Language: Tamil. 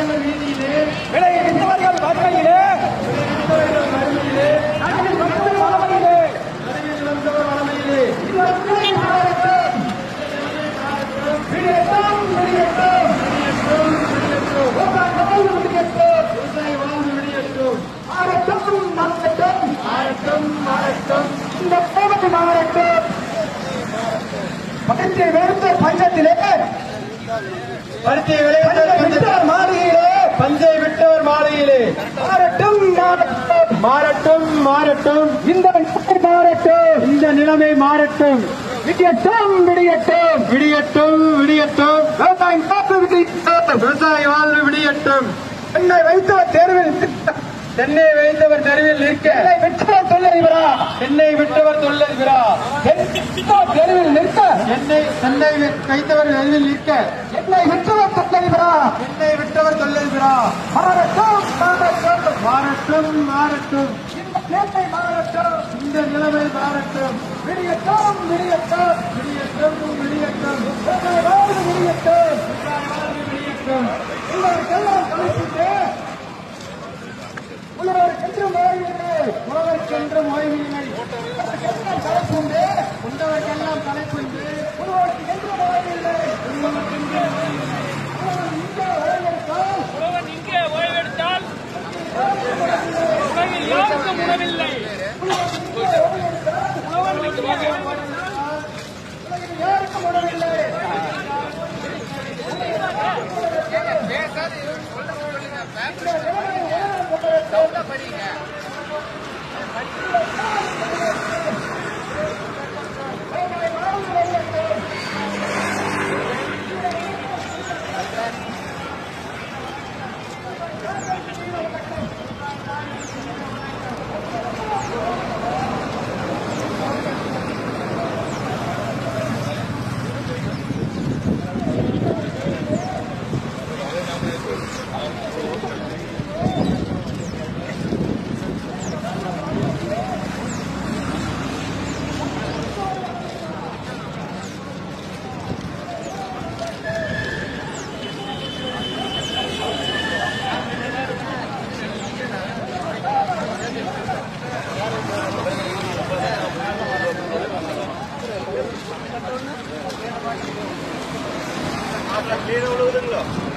விலையேற்றவர் வீதியிலே விலையேற்றவர்கள் வறுமையிலே விலையேற்றவர்கள் பஞ்சத்திலே பருத்தியை விளைவித்தார் மாறட்டும் மாறட்டும். இந்த நிலை மாறட்டும். இந்த நிலைமை மாறட்டும். விடியட்டும் விடியட்டும். விடியட்டும் விடியட்டும். விவசாயம் காத்து விடியட்டும் விவசாய வாழ்வு விடியட்டும். என்னை வைத்தவர் தேர்வில் தென்னை வைத்தவர் தெருவில் நிற்க. என்னை விட்டவர் தொழிலதிபரா தென்னை விட்டவர் தொழிலதிபரா தெருவில் நிற்க. என்னை தென்னை வைத்தவர் தெருவில் நிற்க. என்னை விட்டவர் தொழிலதிபரா தென்னை விட்டவர் தொழிலதிபரா மாறட்டும் மாறட்டும். மாறட்டும் மாறட்டும். இந்த நிலை மாறட்டும் இந்த நிலைமை மாறட்டும். விடியட்டும் விடியட்டும் விடியட்டும் விடியட்டும். விவசாய வாழ்வு விடியட்டும். விவசாய வாழ்வு விடியட்டும் உள்ளவருக்கெல்லாம் கலைக்கிட்டு உள்ளவருக்கென்றும் வாழ்வில்லை உழவர்க்கென்றும் உழவில்லை யாருக்கும் உழவில்லை படிக்க आपला खेळ ओळखलं